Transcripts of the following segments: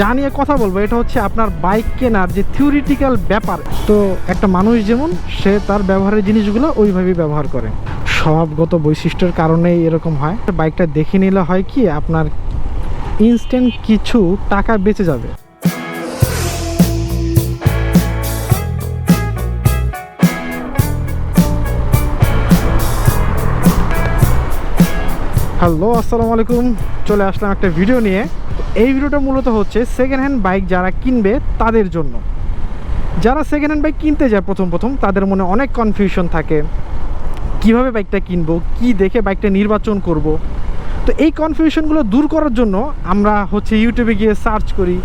যা নিয়ে কথা বলব, এটা হচ্ছে আপনার বাইক কেনার যে থিওরিটিক্যাল ব্যাপার। তো একটা মানুষ যেমন, সে তার ব্যবহারের জিনিসগুলো ওইভাবেই ব্যবহার করে। স্বভাবগত বৈশিষ্ট্যের কারণেই এরকম হয়। বাইকটা দেখে নিলে হয় কি, আপনার ইনস্ট্যান্ট কিছু টাকা বেঁচে যাবে। হ্যালো আসসালামু আলাইকুম। চলে আসলাম একটা ভিডিও নিয়ে। এই ভিডিওটা মূলত হচ্ছে সেকেন্ড হ্যান্ড বাইক যারা কিনবে তাদের জন্য। যারা সেকেন্ড হ্যান্ড বাইক কিনতে যায় প্রথম প্রথম, তাদের মনে অনেক কনফিউশন থাকে। কীভাবে বাইকটা কিনবো? কি দেখে বাইকটা নির্বাচন করব? তো এই কনফিউশনগুলো দূর করার জন্য আমরা হচ্ছে ইউটিউবে গিয়ে সার্চ করি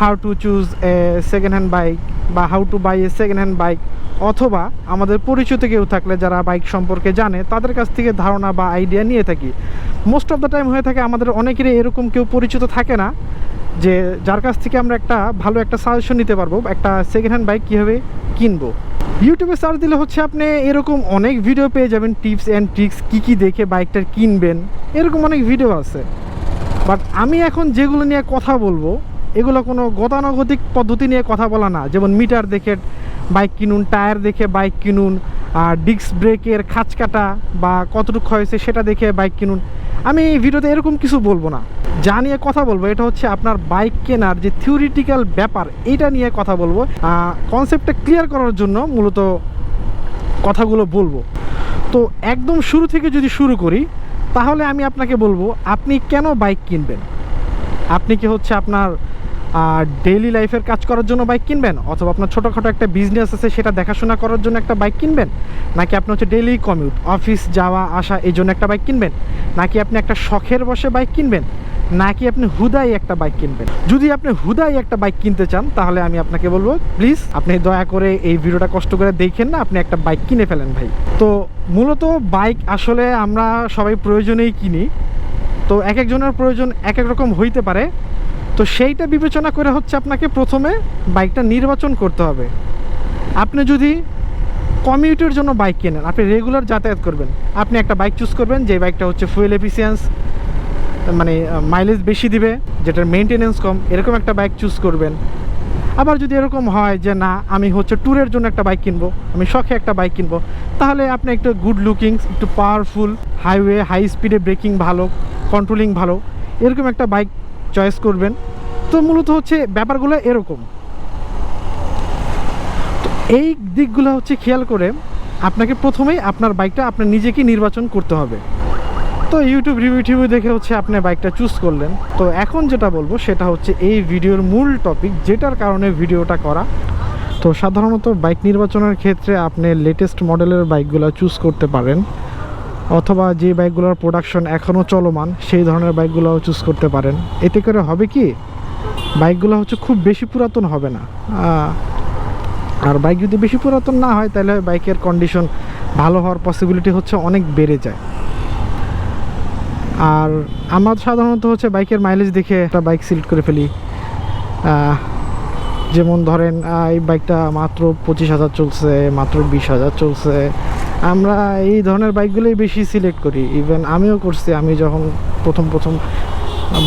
how to choose a second hand bike বা how to buy a second hand bike অথবা আমাদের পরিচিত কেউ থাকলে যারা বাইক সম্পর্কে জানে, তাদের কাছ থেকে ধারণা বা আইডিয়া নিয়ে থাকি। মোস্ট অফ দ্য টাইম হয়ে থাকে আমাদের অনেকেরই এরকম কেউ পরিচিত থাকে না, যে যার কাছ থেকে আমরা একটা ভালো একটা সাজেশন নিতে পারব, একটা সেকেন্ড হ্যান্ড বাইক কীভাবে কিনবো। ইউটিউবে সার্চ দিলে হচ্ছে আপনি এরকম অনেক ভিডিও পেয়ে যাবেন টিপস অ্যান্ড ট্রিক্স কী কী দেখে বাইকটার কিনবেন, এরকম অনেক ভিডিও আছে। বাট আমি এখন যেগুলো নিয়ে কথা বলব এগুলো কোনো গতানুগতিক পদ্ধতি নিয়ে কথা বলা না। যেমন মিটার দেখে বাইক কিনুন, টায়ার দেখে বাইক কিনুন, আর ডিস্ক ব্রেকের খাঁচ কাটা বা কতটুকু হয়েছে সেটা দেখে বাইক কিনুন। আমি এই ভিডিওতে এরকম কিছু বলব না। যা নিয়ে কথা বলব এটা হচ্ছে আপনার বাইক কেনার যে থিওরিটিক্যাল ব্যাপার এটা নিয়ে কথা বলব। কনসেপ্টটা ক্লিয়ার করার জন্য মূলত কথাগুলো বলব। তো একদম শুরু থেকে যদি শুরু করি, তাহলে আমি আপনাকে বলব, আপনি কেন বাইক কিনবেন? আপনি কি হচ্ছে আপনার ডেইলি লাইফের কাজ করার জন্য বাইক কিনবেন? অথবা আপনার ছোটোখাটো একটা বিজনেস আছে, সেটা দেখাশোনা করার জন্য একটা বাইক কিনবেন? নাকি আপনি হচ্ছে ডেইলি কমিউট অফিস যাওয়া, আসা, এই জন্য একটা বাইক কিনবেন? নাকি আপনি একটা শখের বসে বাইক কিনবেন? নাকি আপনি হুদাই একটা বাইক কিনবেন? যদি আপনি হুদাই একটা বাইক কিনতে চান, তাহলে আমি আপনাকে বলব প্লিজ আপনি দয়া করে এই ভিডিওটা কষ্ট করে দেখেন না, আপনি একটা বাইক কিনে ফেলেন ভাই। তো মূলত বাইক আসলে আমরা সবাই প্রয়োজনেই কিনি। তো এক একজনের প্রয়োজন এক এক রকম হইতে পারে। তো সেইটা বিবেচনা করে হচ্ছে আপনাকে প্রথমে বাইকটা নির্বাচন করতে হবে। আপনি যদি কমিউটের জন্য বাইক কেনেন, আপনি রেগুলার যাতায়াত করবেন। আপনি একটা বাইক চুজ করবেন যে বাইকটা হচ্ছে ফুয়েল এফিসিয়েন্স মানে মাইলেজ বেশি দিবে, যেটার মেনটেনেন্স কম, এরকম একটা বাইক চুজ করবেন। আবার যদি এরকম হয় যে, না, আমি হচ্ছে ট্যুরের জন্য একটা বাইক কিনবো, আমি শখে একটা বাইক কিনবো, তাহলে আপনি একটু গুড লুকিং একটু পাওয়ারফুল হাইওয়ে হাই স্পিডে ব্রেকিং ভালো কন্ট্রোলিং ভালো, এরকম একটা বাইক চয়েস করবেন। তো মূলত হচ্ছে ব্যাপারগুলো এরকম। তো এই দিকগুলো হচ্ছে খেয়াল করে আপনাকে প্রথমেই আপনার বাইকটা আপনার নিজেকে নির্বাচন করতে হবে। তো ইউটিউব রিভিউ টিভিউ দেখে হচ্ছে আপনি বাইকটা চুজ করলেন। তো এখন যেটা বলব সেটা হচ্ছে এই ভিডিওর মূল টপিক যেটার কারণে ভিডিওটা করা। তো সাধারণত বাইক নির্বাচনের ক্ষেত্রে আপনি লেটেস্ট মডেলের বাইকগুলো চুজ করতে পারেন। অথবা যে বাইকগুলোর প্রোডাকশন এখনও চলমান, সেই ধরনের বাইকগুলোও চুজ করতে পারেন। এতে করে হবে কি, বাইকগুলো হচ্ছে খুব বেশি পুরাতন হবে না। আর বাইক যদি বেশি পুরাতন না হয়, তাহলে বাইকের কন্ডিশন ভালো হওয়ার পসিবিলিটি হচ্ছে অনেক বেড়ে যায়। আর আমরা সাধারণত হচ্ছে বাইকের মাইলেজ দেখে একটা বাইক সিলেক্ট করে ফেলি। যেমন ধরেন এই বাইকটা মাত্র পঁচিশ হাজার চলছে, মাত্র বিশ হাজার চলছে। আমরা এই ধরনের বাইকগুলোই বেশি সিলেক্ট করি। ইভেন আমিও করছি, আমি যখন প্রথম প্রথম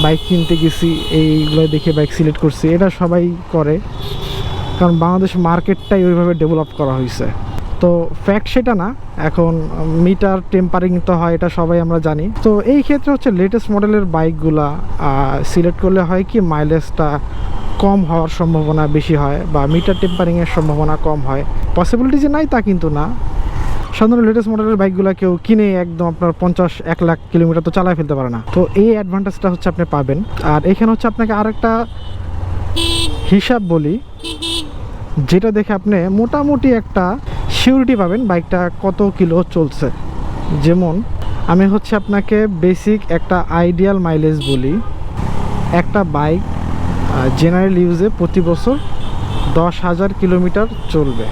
বাইক কিনতে গেছি, এইগুলো দেখে বাইক সিলেক্ট করছি, এটা সবাই করে। কারণ বাংলাদেশ মার্কেটটাই ওইভাবে ডেভেলপ করা হয়েছে তো ফ্যাক্ট সেটা না, এখন মিটার টেম্পারিং তো হয়, এটা সবাই আমরা জানি। তো এই ক্ষেত্রে হচ্ছে লেটেস্ট মডেলের বাইকগুলা সিলেক্ট করলে হয় কি মাইলেজটা কম হওয়ার সম্ভাবনা বেশি হয়, বা মিটার টেম্পারিংয়ের সম্ভাবনা কম হয়। পসিবিলিটি যে নাই তা কিন্তু না। সাধারণত লেটেস্ট মডেলের বাইকগুলো কেউ কিনে একদম আপনার পঞ্চাশ, এক লাখ কিলোমিটার তো চালায় ফেলতে পারে না। তো এই অ্যাডভান্টেজটা হচ্ছে আপনি পাবেন। আর এখানে হচ্ছে আপনাকে আরেকটা হিসাব বলি, যেটা দেখে আপনি মোটামুটি একটা সিউরিটি পাবেন বাইকটা কত কিলো চলছে। যেমন, আমি হচ্ছে আপনাকে বেসিক একটা আইডিয়াল মাইলেজ বলি, একটা বাইক জেনারেল ইউজে প্রতি বছর দশ হাজার কিলোমিটার চলবে।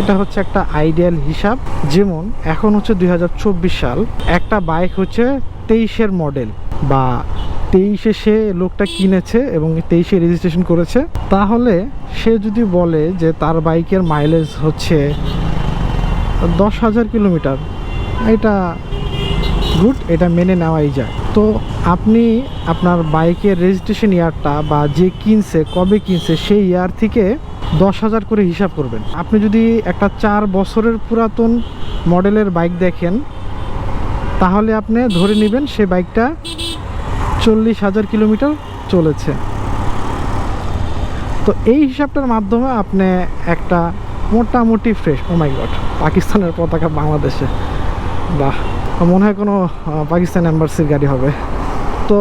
এটা হচ্ছে একটা আইডিয়াল হিসাব। যেমন, এখন হচ্ছে দুই হাজার চব্বিশ সাল, একটা বাইক হচ্ছে তেইশের মডেল, বা তেইশে সে লোকটা কিনেছে এবং তেইশে রেজিস্ট্রেশন করেছে। তাহলে সে যদি বলে যে তার বাইকের মাইলেজ হচ্ছে দশ হাজার কিলোমিটার, এটা গুড, এটা মেনে নেওয়াই যায়। তো আপনি আপনার বাইকের রেজিস্ট্রেশন ইয়ারটা বা যে কিনছে, কবে কিনছে, সেই ইয়ার থেকে দশ হাজার করে হিসাব করবেন। আপনি যদি একটা চার বছরের পুরাতন মডেলের বাইক দেখেন, তাহলে আপনি ধরে নেবেন সে বাইকটা চল্লিশ হাজার কিলোমিটার চলেছে। তো এই হিসাবটার মাধ্যমে আপনি একটা মোটামুটি ফ্রেশ ও মাই গড পাকিস্তানের পতাকা বাংলাদেশে। বাহ, মনে হয় কোনো পাকিস্তান এম্বাসির গাড়ি হবে। তো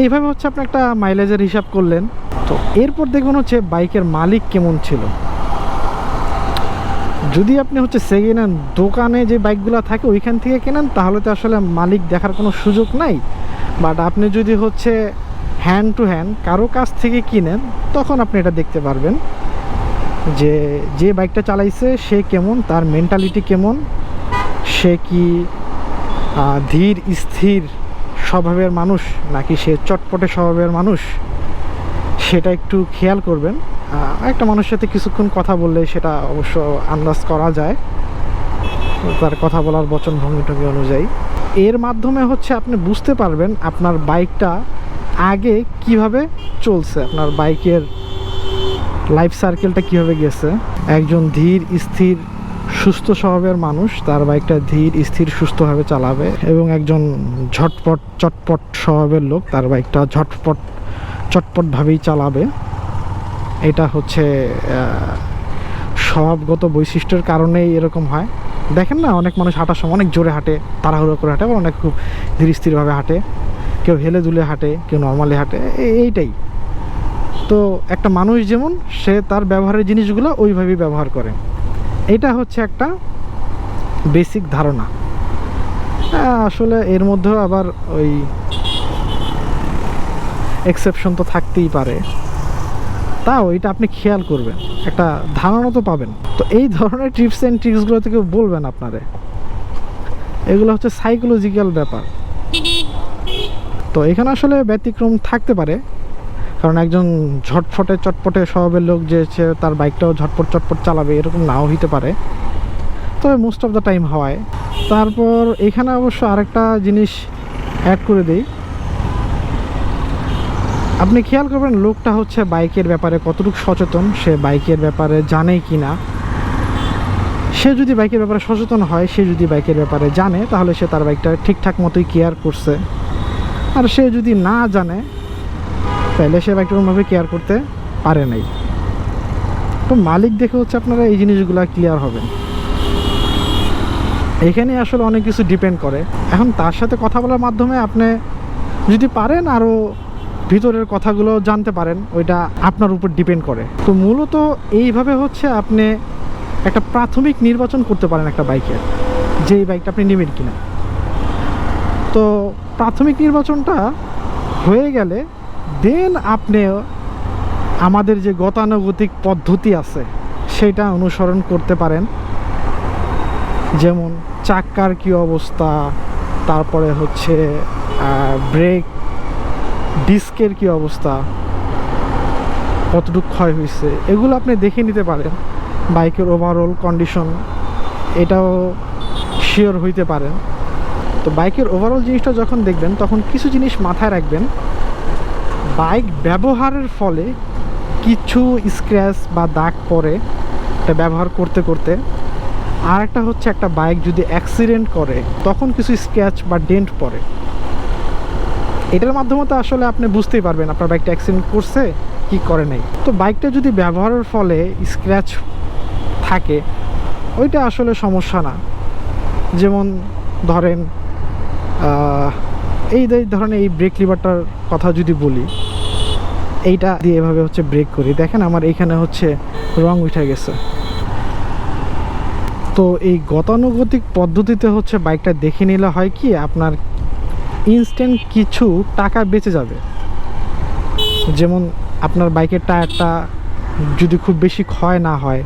এইভাবে হচ্ছে আপনি একটা মাইলেজের হিসাব করলেন। তো এরপর দেখুন হচ্ছে বাইকের মালিক কেমন ছিল। যদি আপনি হচ্ছে সেকেন্ড হ্যান্ড দোকানে যে বাইকগুলো থাকে ওইখান থেকে কেনেন, তাহলে তো আসলে মালিক দেখার কোনো সুযোগ নাই। বাট আপনি যদি হচ্ছে হ্যান্ড টু হ্যান্ড কারও কাছ থেকে কিনেন, তখন আপনি এটা দেখতে পারবেন যে যে বাইকটা চালাইছে, সে কেমন, তার মেন্টালিটি কেমন, সে কি ধীর, স্থির, স্বভাবের মানুষ, নাকি সে চটপটে স্বভাবের মানুষ? সেটা একটু খেয়াল করবেন। একটা মানুষের সাথে কিছুক্ষণ কথা বললে সেটা অবশ্য আন্দাজ করা যায়। তার কথা বলার বচন ভঙ্গি টঙ্গি অনুযায়ী। এর মাধ্যমে হচ্ছে আপনি বুঝতে পারবেন আপনার বাইকটা আগে কীভাবে চলছে, আপনার বাইকের লাইফ সার্কেলটা কীভাবে গেছে। একজন ধীর, স্থির, সুস্থ স্বভাবের মানুষ, তার বাইকটা ধীর, স্থির, সুস্থভাবে চালাবে এবং একজন ঝটপট, চটপট স্বভাবের লোক, তার বাইকটা ঝটপট চটপটভাবেই চালাবে। এটা হচ্ছে স্বভাবগত বৈশিষ্ট্যের কারণেই এরকম হয়। দেখেন না, অনেক মানুষ হাঁটার সময় অনেক জোরে হাঁটে, তাড়াহুড়ো করে হাঁটে, আবার অনেক খুব ধীর স্থিরভাবে হাঁটে। কেউ হেলে দুলে হাঁটে, কেউ নর্মালি হাঁটে এইটাই। তো একটা মানুষ যেমন, সে তার ব্যবহারের জিনিসগুলো ওইভাবেই ব্যবহার করে। এটা হচ্ছে একটা বেসিক ধারণা। আসলে এর মধ্যেও আবার ওই এক্সেপশন তো থাকতেই পারে। তাও এটা আপনি খেয়াল করবেন, একটা ধারণা তো পাবেন। তো এই ধরনের টিপস অ্যান্ড ট্রিক্সগুলো থেকে বলবেন আপনারে। এগুলো হচ্ছে সাইকোলজিক্যাল ব্যাপার। তো এখানে আসলে ব্যতিক্রম থাকতে পারে। কারণ একজন ঝটফটে চটপটে স্বভাবের লোক যে তার বাইকটাও ঝটপট চটপট চালাবে, এরকম নাও হইতে পারে। তবে মোস্ট অফ দ্য টাইম হয়। তারপর এখানে অবশ্য আরেকটা জিনিস অ্যাড করে দিই। আপনি খেয়াল করবেন, লোকটা হচ্ছে বাইকের ব্যাপারে কতটুকু সচেতন, সে বাইকের ব্যাপারে জানে কি না সে যদি বাইকের ব্যাপারে সচেতন হয়, সে যদি বাইকের ব্যাপারে জানে, তাহলে সে তার বাইকটা ঠিকঠাক মতোই কেয়ার করছে। আর সে যদি না জানে, তাহলে সে বাইকটা কোনোভাবে কেয়ার করতে পারে নাই। তো মালিক দেখে হচ্ছে আপনারা এই জিনিসগুলো ক্লিয়ার হবেন। এখানে আসলে অনেক কিছু ডিপেন্ড করে। এখন তার সাথে কথা বলার মাধ্যমে আপনি যদি পারেন আরও ভিতরের কথাগুলো জানতে পারেন, ওইটা আপনার উপর ডিপেন্ড করে। তো মূলত এইভাবে হচ্ছে আপনি একটা প্রাথমিক নির্বাচন করতে পারেন একটা বাইকের যে বাইকটা আপনি নেবেন কিনা। তো প্রাথমিক নির্বাচনটা হয়ে গেলে দেন আপনি আমাদের যে গতানুগতিক পদ্ধতি আছে, সেটা অনুসরণ করতে পারেন। যেমন চাক্কার কি অবস্থা, তারপরে হচ্ছে ব্রেক ডিস্কের কি অবস্থা? কতটুকু ক্ষয় হয়েছে এগুলো আপনি দেখে নিতে পারেন। বাইকের ওভারঅল কন্ডিশন এটাও শিওর হইতে পারেন। তো বাইকের ওভারঅল জিনিসটা যখন দেখবেন, তখন কিছু জিনিস মাথায় রাখবেন। বাইক ব্যবহারের ফলে কিছু স্ক্র্যাচ বা দাগ পরে এটা ব্যবহার করতে করতে। আর একটা হচ্ছে একটা বাইক যদি অ্যাক্সিডেন্ট করে, তখন কিছু স্ক্র্যাচ বা ডেন্ট পড়ে। এটার মাধ্যমে তো আসলে আপনি বুঝতেই পারবেন আপনার বাইকটা অ্যাক্সিডেন্ট করছে, কি করে নাই। তো বাইকটা যদি ব্যবহারের ফলে স্ক্র্যাচ থাকে, ওইটা আসলে সমস্যা না। যেমন ধরেন এই ধরনের এই ব্রেক লিভারটার কথা যদি বলি, এইটা দিয়ে এভাবে হচ্ছে ব্রেক করি। দেখেন আমার এইখানে হচ্ছে রং উঠে গেছে। তো এই গতানুগতিক পদ্ধতিতে হচ্ছে বাইকটা দেখে নিলে হয় কি, আপনার ইনস্ট্যান্ট কিছু টাকা বেঁচে যাবে। যেমন আপনার বাইকের টায়ারটা যদি খুব বেশি ক্ষয় না হয়,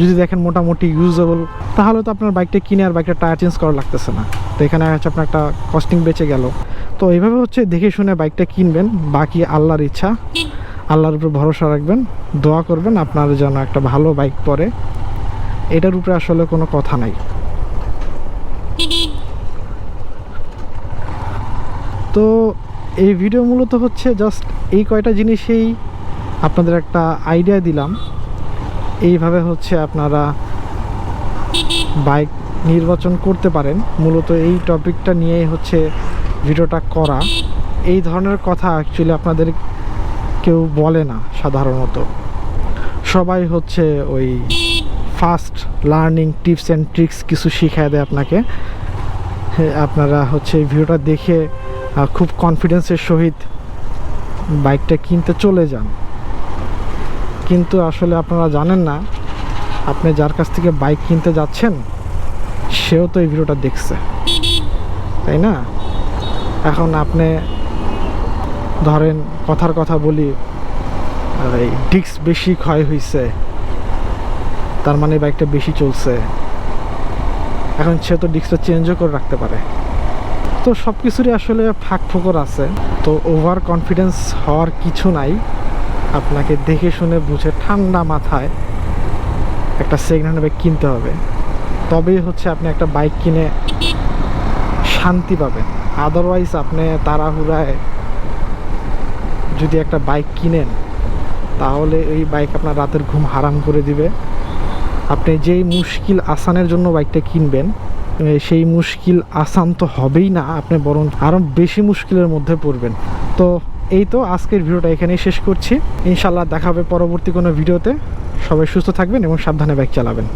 যদি দেখেন মোটামুটি ইউজেবল তাহলে তো আপনার বাইকটা কিনে আর বাইকটা টায়ার চেঞ্জ করা লাগতেছে না। তো এখানে হচ্ছে আপনার একটা কস্টিং বেঁচে গেল। তো এইভাবে হচ্ছে দেখে শুনে বাইকটা কিনবেন, বাকি আল্লাহর ইচ্ছা। আল্লাহর উপর ভরসা রাখবেন, দোয়া করবেন, আপনার যেন একটা ভালো বাইক পরে। এটার উপরে আসলে কোনো কথা নাই। তো এই ভিডিও মূলত হচ্ছে জাস্ট এই কয়টা জিনিসেই আপনাদের একটা আইডিয়া দিলাম। এইভাবে হচ্ছে আপনারা বাইক নির্বাচন করতে পারেন। মূলত এই টপিকটা নিয়েই হচ্ছে ভিডিওটা করা। এই ধরনের কথা অ্যাকচুয়ালি আপনাদের কেউ বলে না সাধারণত। সবাই হচ্ছে ওই fast learning tips and tricks কিছু শিখায় দেয় আপনাকে। আপনারা হচ্ছে ভিডিওটা দেখে খুব কনফিডেন্সের সহিত বাইকটা কিনতে চলে যান। কিন্তু আসলে আপনারা জানেন না, আপনি যার কাছ থেকে বাইক কিনতে যাচ্ছেন, সেও তো এই ভিডিওটা দেখছে। তাই না? এখন আপনি ধরেন কথার কথা বলি এই ডিস্ক বেশি ক্ষয় হয়েছে তার মানে বাইকটা বেশি চলছে। এখন সে তো ডিস্কটা চেঞ্জও করে রাখতে পারে। তো সব কিছুরই আসলে ফাঁক ফোকর আছে। তো ওভার কনফিডেন্স হওয়ার কিছু নাই। আপনাকে দেখে শুনে বুঝে ঠান্ডা মাথায় একটা সেকেন্ড হ্যান্ড বাইক কিনতে হবে। তবেই হচ্ছে আপনি একটা বাইক কিনে শান্তি পাবেন। আদারওয়াইজ আপনি তাড়াহুড়ায় যদি একটা বাইক কিনেন, তাহলে এই বাইক আপনার রাতের ঘুম হারাম করে দিবে। আপনি যেই মুশকিল আসানের জন্য বাইকটা কিনবেন সেই মুশকিল আসান তো হবেই না, আপনি বরং আরও বেশি মুশকিলের মধ্যে পড়বেন। তো এই তো আজকের ভিডিওটা এখানেই শেষ করছি। ইনশাল্লাহ দেখাবে পরবর্তী কোনো ভিডিওতে। সবাই সুস্থ থাকবেন এবং সাবধানে বাইক চালাবেন।